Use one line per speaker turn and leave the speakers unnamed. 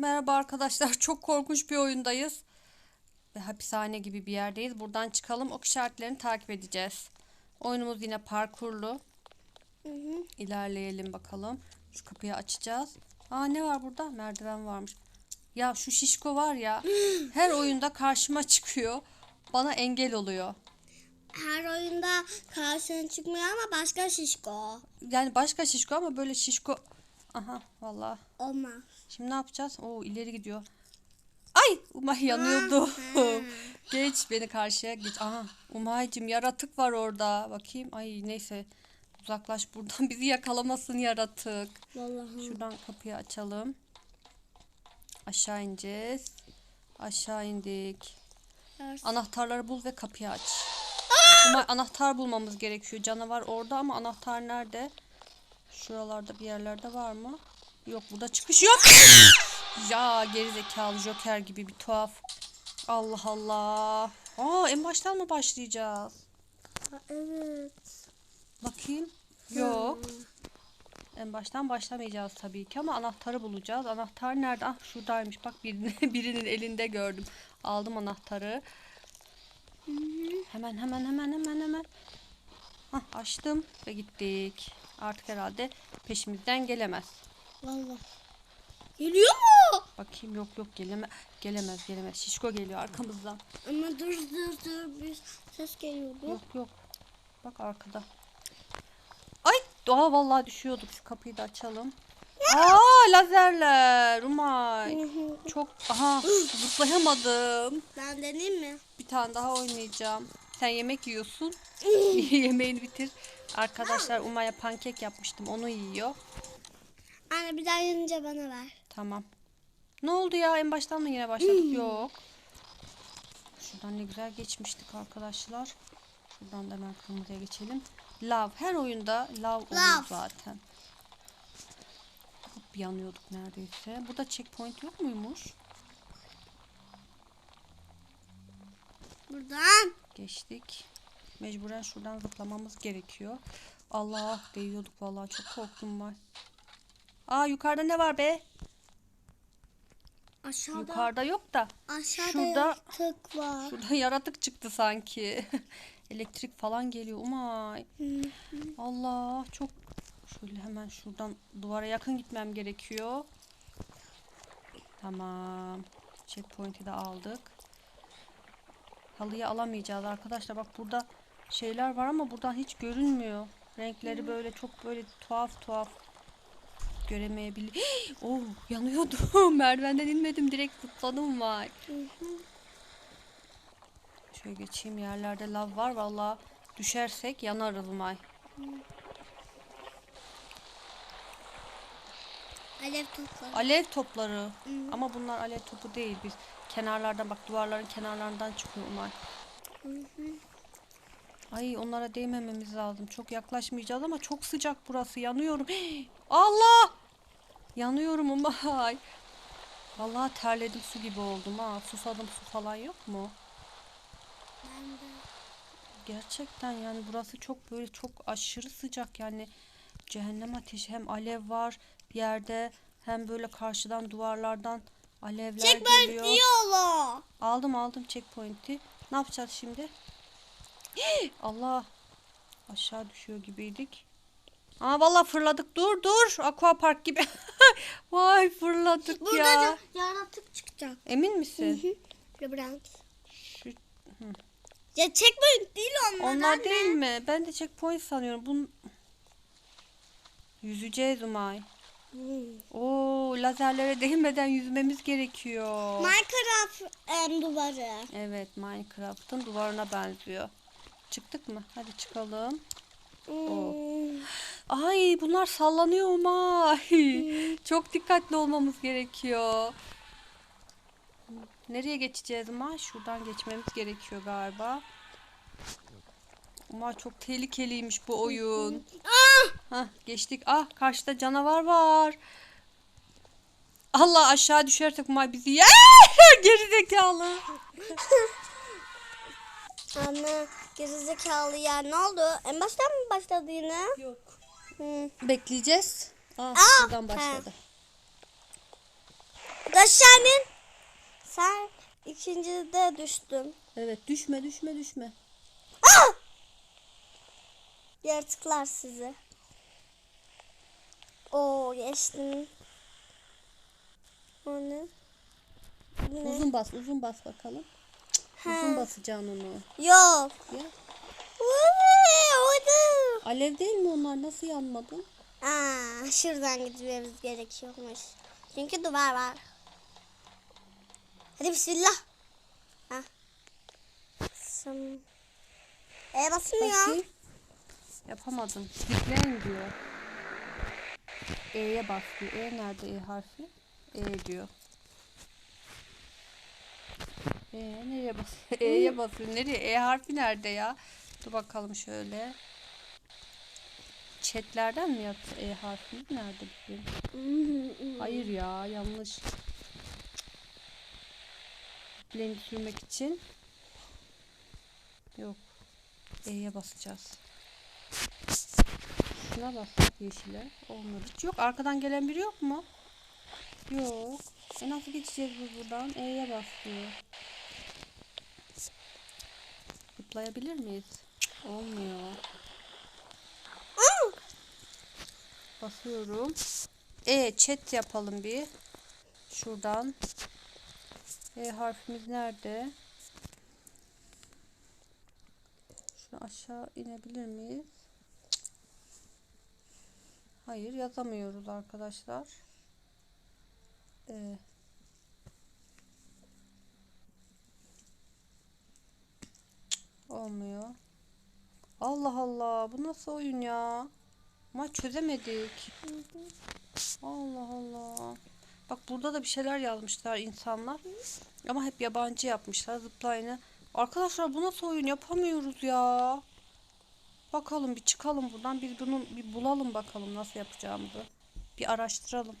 Merhaba arkadaşlar. Çok korkunç bir oyundayız. Ve hapishane gibi bir yerdeyiz. Buradan çıkalım. Ok işaretlerini takip edeceğiz. Oyunumuz yine parkurlu. İlerleyelim bakalım. Şu kapıyı açacağız. Aa ne var burada? Merdiven varmış. Ya şu şişko var ya. her oyunda karşıma çıkıyor. Bana engel oluyor.
Her oyunda karşına çıkmıyor ama başka şişko.
Yani başka şişko ama böyle şişko. Aha vallahi.
Olmaz.
Şimdi ne yapacağız? Oo ileri gidiyor. Ay Umay yanıyordu. geç beni karşıya geç. Aha Umay'cım yaratık var orada. Bakayım. Ay neyse. Uzaklaş buradan bizi yakalamasın yaratık.
Vallahi.
Şuradan kapıyı açalım. Aşağı ineceğiz. Aşağı indik.
Evet.
Anahtarları bul ve kapıyı aç. Umay anahtar bulmamız gerekiyor. Canavar orada ama anahtar nerede? Şuralarda bir yerlerde var mı? Yok burada çıkış yok. ya gerizekalı Joker gibi bir tuhaf. Allah Allah. Aa en baştan mı başlayacağız?
Ha, Evet.
Bakayım. Yok. En baştan başlamayacağız tabii ki ama anahtarı bulacağız. Anahtar nerede? Ah şuradaymış. Bak birinin, birinin elinde gördüm. Aldım anahtarı. Hemen hemen hemen hemen hemen. Hah, açtım ve gittik. Artık herhalde peşimizden gelemez.
Vallahi. Geliyor mu?
Bakayım yok yok geleme gelemez gelemez. Şişko geliyor arkamızdan.
Ama dur dur dur bir ses geliyordu.
Yok yok. Bak arkada. Ay doğa vallahi düşüyorduk. Şu kapıyı da açalım. Aa lazerler. Umay. Çok aha zıplayamadım.
Ben deneyeyim mi?
Bir tane daha oynayacağım. Sen yemek yiyorsun. Yemeğini bitir. Arkadaşlar Umay'a pankek yapmıştım. Onu yiyor.
Anne bir daha yanınca bana ver.
Tamam. Ne oldu ya? En baştan mı yine başladık? Yok. Şuradan ne güzel geçmiştik arkadaşlar. Şuradan da hemen kırmızıya geçelim. Love. Her oyunda love olur
Love.
zaten. Hop yanıyorduk neredeyse. Burada checkpoint yok muymuş?
Buradan.
Geçtik. Mecburen şuradan zıplamamız gerekiyor. Allah değiyorduk vallahi çok korktum var. Aa yukarıda ne var be?
Aşağıda.
Yukarıda yok da.
Aşağıda
Şurada-
yaratık var.
Şurada yaratık çıktı sanki. Elektrik falan geliyor. Umay. Allah çok şöyle hemen şuradan duvara yakın gitmem gerekiyor. Tamam. Checkpoint'i de aldık. Halıyı alamayacağız arkadaşlar. Bak burada şeyler var ama buradan hiç görünmüyor. Renkleri böyle çok böyle tuhaf tuhaf göremeyebilir. oh yanıyordu. Merdivenden inmedim direkt zıpladım vay. Şöyle geçeyim yerlerde lav var valla düşersek yanarız May.
Alev topları.
Alev topları. Ama bunlar alev topu değil. Biz kenarlardan bak duvarların kenarlarından çıkıyor Umay. Ay onlara değmememiz lazım. Çok yaklaşmayacağız ama çok sıcak burası. Yanıyorum. Allah! Yanıyorum Umay. Vallahi terledim su gibi oldum ha. Susadım su falan yok mu? Gerçekten yani burası çok böyle çok aşırı sıcak yani cehennem ateşi hem alev var bir yerde hem böyle karşıdan duvarlardan alevler
Checkpoint
geliyor.
diyorlar.
Aldım aldım checkpoint'i. Ne yapacağız şimdi? Allah aşağı düşüyor gibiydik. Aa vallahi fırladık. Dur dur. Aqua park gibi. Vay fırladık
Burada
ya.
da yaratık çıkacak.
Emin misin?
Labirent.
Şu,
Ya checkpoint değil onlar.
onlar değil mi? Ben de checkpoint sanıyorum. Bun Yüzeceğiz Umay.
Hmm.
Oo, lazerlere değmeden yüzmemiz gerekiyor.
Minecraft em, duvarı.
Evet, Minecraft'ın duvarına benziyor. Çıktık mı? Hadi çıkalım.
Hmm.
Ay, bunlar sallanıyor Umay. Çok dikkatli olmamız gerekiyor. Nereye geçeceğiz Umay? Şuradan geçmemiz gerekiyor galiba. Umay çok tehlikeliymiş bu oyun. Hah, geçtik. Ah, karşıda canavar var. Allah aşağı düşersek Umay bizi yer. Gerizekalı.
Anne gerizekalı ya ne oldu? En baştan mı başladı yine?
Yok.
Hmm.
Bekleyeceğiz. Aa,
Aa,
buradan
he.
başladı.
Da Aşağı inin. Sen ikincide düştün.
Evet düşme düşme düşme.
Yaratıklar sizi. Oo geçtin. O ne? Bu ne?
Uzun bas uzun bas bakalım. Uzun basacaksın onu.
Yok.
Ya. Alev değil mi onlar? Nasıl yanmadın?
Aa, şuradan gitmemiz gerekiyormuş. Çünkü duvar var. Hadi bismillah. Ha. Sım. E basmıyor.
Bakayım. Yapamadım. Tıklayın diyor. E'ye bas diyor. E nerede E harfi? E diyor. E nereye basıyor? E'ye basıyor. Nereye? E harfi nerede ya? Dur bakalım şöyle. Chatlerden mi yaptı E harfini? Nerede bizim? Hayır ya yanlış. Bileğini sürmek için. Yok. E'ye basacağız. Şuna bastık yeşile. Olmadı. Hiç yok. Arkadan gelen biri yok mu? Yok. E nasıl geçeceğiz biz buradan? E'ye bas diyor. Zıplayabilir miyiz? Olmuyor. Basıyorum. E chat yapalım bir. Şuradan. E harfimiz nerede? Şunu aşağı inebilir miyiz? Hayır yazamıyoruz arkadaşlar. E. Cık, Olmuyor. Allah Allah bu nasıl oyun ya? Ama çözemedik. Allah Allah. Bak burada da bir şeyler yazmışlar insanlar. Ama hep yabancı yapmışlar zıplayını. Arkadaşlar bu nasıl oyun yapamıyoruz ya. Bakalım bir çıkalım buradan. Bir bunu bir bulalım bakalım nasıl yapacağımızı. Bir araştıralım.